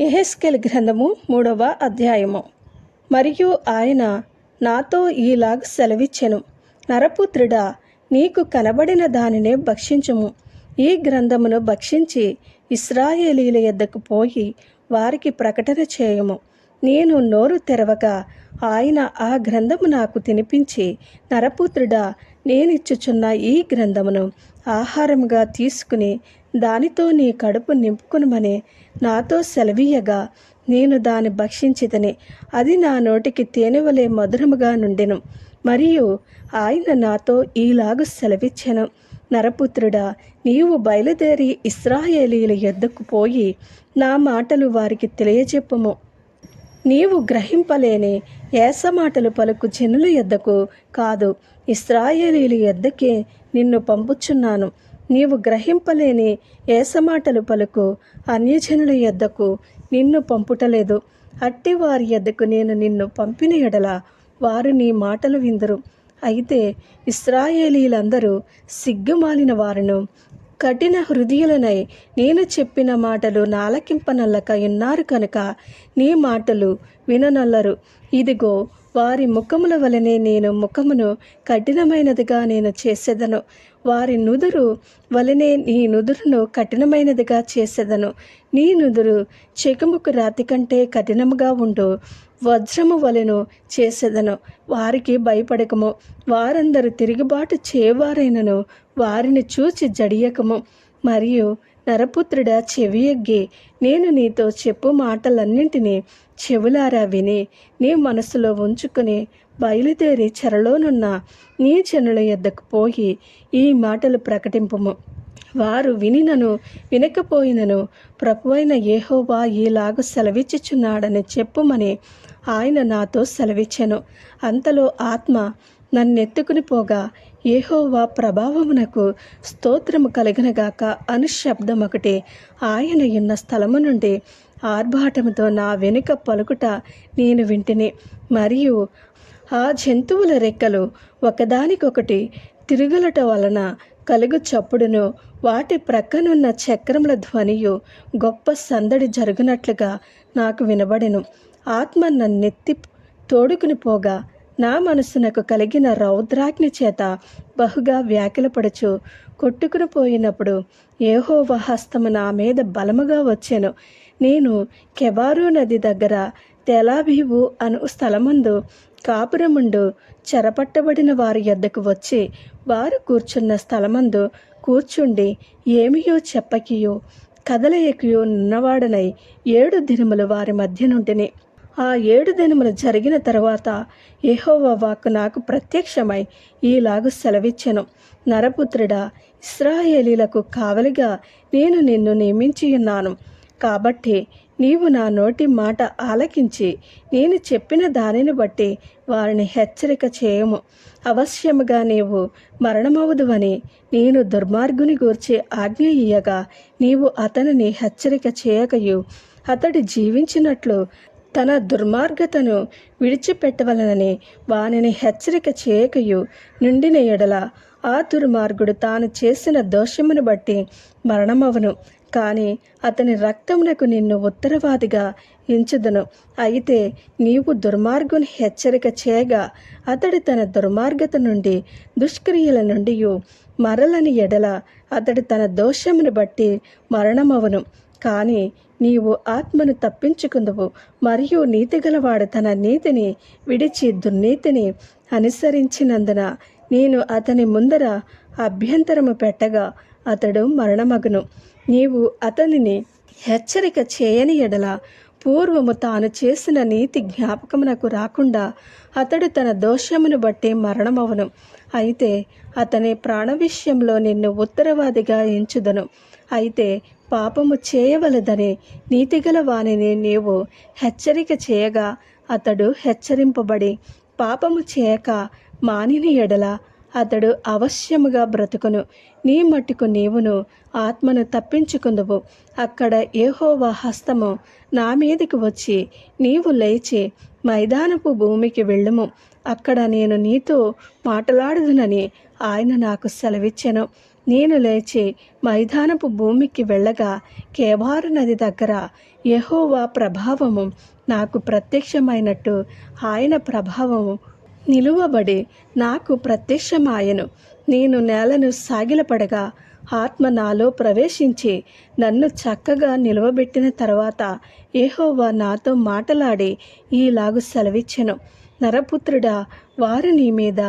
ఎహెస్కెల్ గ్రంథము మూడవ అధ్యాయము. మరియు ఆయన నాతో ఈలాగ సెలవిచ్చెను. నరపుత్రుడా నీకు కనబడిన దానినే భక్షించుము. ఈ గ్రంథమును భక్షించి ఇస్రాయేలీల యొద్దకు పోయి వారికి ప్రకటన చేయము. నేను నోరు తెరవక ఆయన ఆ గ్రంథము నాకు తినిపించి నరపుత్రుడా నేనిచ్చుచున్న ఈ గ్రంథమును ఆహారముగా తీసుకుని దానితో నీ కడుపు నింపుకునమని నాతో సెలవీయగా. నేను దాన్ని భక్షించితని. అది నా నోటికి తేనెవలే మధురముగా నుండెను. మరియు ఆయన నాతో ఈలాగు సెలవిచ్చెను. నరపుత్రుడా నీవు బయలుదేరి ఇస్రాయేలీల ఎద్దకు పోయి నా మాటలు వారికి తెలియజెప్పుము నీవు గ్రహింపలేని ఏసమాటలు పలుకు జనుల ఎద్దకు కాదు ఇస్రాయేలీల ఎద్దకే నిన్ను పంపుచున్నాను. నీవు గ్రహింపలేని ఏసమాటలు పలుకు అన్యజనుల యొద్దకు నిన్ను పంపుటలేదు. అట్టి వారి యొద్దకు నేను నిన్ను పంపిన ఎడల వారు నీ మాటలు విందరు. అయితే ఇస్రాయేలీలందరూ సిగ్గుమాలిన వారును కఠిన హృదయులనై నేను చెప్పిన మాటలు నాలకింపనల్లక ఉన్నారు కనుక నీ మాటలు విననల్లరు. ఇదిగో వారి ముఖముల వలనే నేను ముఖమును కఠినమైనదిగా నేను చేసేదను. వారి నుదురు వలనే నీ నుదురును కఠినమైనదిగా చేసేదను. నీ నుదురు చెకుముకు రాతి కంటే కఠినముగా ఉండు. వజ్రము వలెను చేసేదను. వారికి భయపడకము. వారందరూ తిరుగుబాటు చేయవారైనను వారిని చూచి జడియకము. మరియు నరపుత్రుడ చెవియగ్గి. నేను నీతో చెప్పు మాటలన్నింటినీ చెవులారా విని నీ మనసులో ఉంచుకుని బయలుదేరి చెరలోనున్న నీ జనుల యొద్దకు పోయి ఈ మాటలు ప్రకటింపము. వారు వినినను వినకపోయినను ప్రభువైన ఏహోవా ఈలాగు సెలవిచ్చుచున్నాడని చెప్పుమని ఆయన నాతో సెలవిచ్చెను. అంతలో ఆత్మ నన్నెత్తుకుని పోగా ఏహోవా ప్రభావమునకు స్తోత్రము కలిగినగాక అనుశబ్దం ఒకటి ఆయన ఉన్న స్థలము నుండి ఆర్భాటముతో నా వెనుక పలుకుట నేను వింటిని. మరియు ఆ జంతువుల రెక్కలు ఒకదానికొకటి తిరుగులట వలన కలుగు చప్పుడును వాటి ప్రక్కనున్న చక్రముల ధ్వనియు గొప్ప సందడి జరుగునట్లుగా నాకు వినబడెను. ఆత్మ నన్నెత్తి తోడుకుని పోగా నా మనసునకు కలిగిన రౌద్రాగ్ని చేత బహుగా వ్యాకులపడుచు. కొట్టుకుని పోయినప్పుడు ఏహోవ హస్తము నా మీద బలముగా వచ్చాను. నేను కెబారు నది దగ్గర తెలాబీవు అను స్థలమందు కాపురముండు చెరపట్టబడిన వారి యొద్దకు వచ్చి వారు కూర్చున్న స్థలమందు కూర్చుండి ఏమియో చెప్పకియో. కదలయకియో ఉన్నవాడనై ఏడు దినములు వారి మధ్య నుండిని ఆ ఏడు దినములు జరిగిన తర్వాత యెహోవా వాక్కు నాకు ప్రత్యక్షమై ఈలాగు సెలవిచ్చెను. నరపుత్రుడా ఇస్రాయేలీలకు కావలిగా నేను నిన్ను నియమించియున్నాను కాబట్టి నీవు నా నోటి మాట ఆలకించి నేను చెప్పిన దానిని బట్టి వారిని హెచ్చరిక చేయము. అవశ్యముగా నీవు మరణమవుదువని నేను దుర్మార్గుని గూర్చి ఆజ్ఞ ఇయ్యగా నీవు అతనిని హెచ్చరిక చేయకయు. అతడు జీవించినట్లు తన దుర్మార్గతను విడిచిపెట్టవలనని వానిని హెచ్చరిక చేయకయు నుండిన ఎడల ఆ దుర్మార్గుడు తాను చేసిన దోషమును బట్టి మరణమవను. కానీ అతని రక్తమునకు నిన్ను ఉత్తరవాదిగా ఎంచుదను. అయితే నీవు దుర్మార్గుని హెచ్చరిక చేయగా అతడు తన దుర్మార్గత నుండి దుష్క్రియల నుండి మరలని ఎడల అతడు తన దోషమును బట్టి మరణమవను. కానీ నీవు ఆత్మను తప్పించుకుందువు మరియు నీతిగలవాడు తన నీతిని విడిచి దుర్నీతిని అనుసరించినందున నేను అతని ముందర అభ్యంతరము పెట్టగా అతడు మరణమగును. నీవు అతనిని హెచ్చరిక చేయని ఎడల పూర్వము తాను చేసిన నీతి జ్ఞాపకమునకు రాకుండా అతడు తన దోషమును బట్టి మరణమవును. అయితే అతని ప్రాణ విషయంలో నిన్ను ఉత్తరవాదిగా ఎంచుదను. అయితే పాపము చేయవలదని నీతిగల వానిని నీవు హెచ్చరిక చేయగా అతడు హెచ్చరింపబడి పాపము చేయక మానిని ఎడల అతడు అవశ్యముగా బ్రతుకును. నీ మట్టుకు నీవును ఆత్మను తప్పించుకుందువు. అక్కడ ఏహోవా హస్తము నా మీదకి వచ్చి నీవు లేచి మైదానపు భూమికి వెళ్ళము. అక్కడ నేను నీతో మాట్లాడుదునని ఆయన నాకు సెలవిచ్చెను. నేను లేచి మైదానపు భూమికి వెళ్ళగా కేబారు నది దగ్గర యెహోవా ప్రభావము నాకు ప్రత్యక్షమైనట్టు ఆయన ప్రభావము నిలువబడి నాకు ప్రత్యక్షమాయను. నేను నేలను సాగిలపడగా ఆత్మ నాలో ప్రవేశించి నన్ను చక్కగా నిలవబెట్టిన తర్వాత ఏహోవా నాతో మాటలాడి ఈలాగు సెలవిచ్చెను. నరపుత్రుడా వారు నీ మీద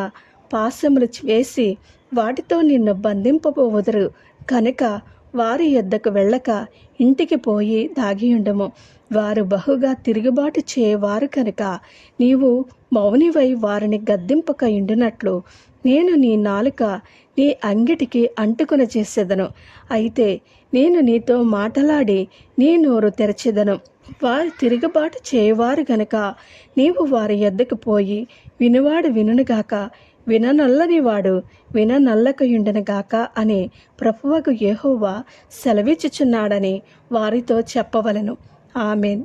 పాశములు వేసి వాటితో నిన్ను బంధింపబోవదురు కనుక వారి యొద్దకు వెళ్ళక ఇంటికి పోయి దాగియుండము వారు బహుగా తిరుగుబాటు చేయవారు కనుక నీవు మౌనివై వారిని గద్దింపక ఇండునట్లు నేను నీ నాలుక నీ అంగిటికి అంటుకున చేసేదను. అయితే నేను నీతో మాటలాడి నీ నోరు తెరచెదను. వారు తిరుగుబాటు చేయవారు గనక నీవు వారి ఎద్దకు పోయి వినువాడు వినునుగాక విననల్లని వాడు విననల్లకయుండనుగాక అని ప్రభువకు యెహోవా సెలవిచ్చుచున్నాడని వారితో చెప్పవలెను. ఆమెన్.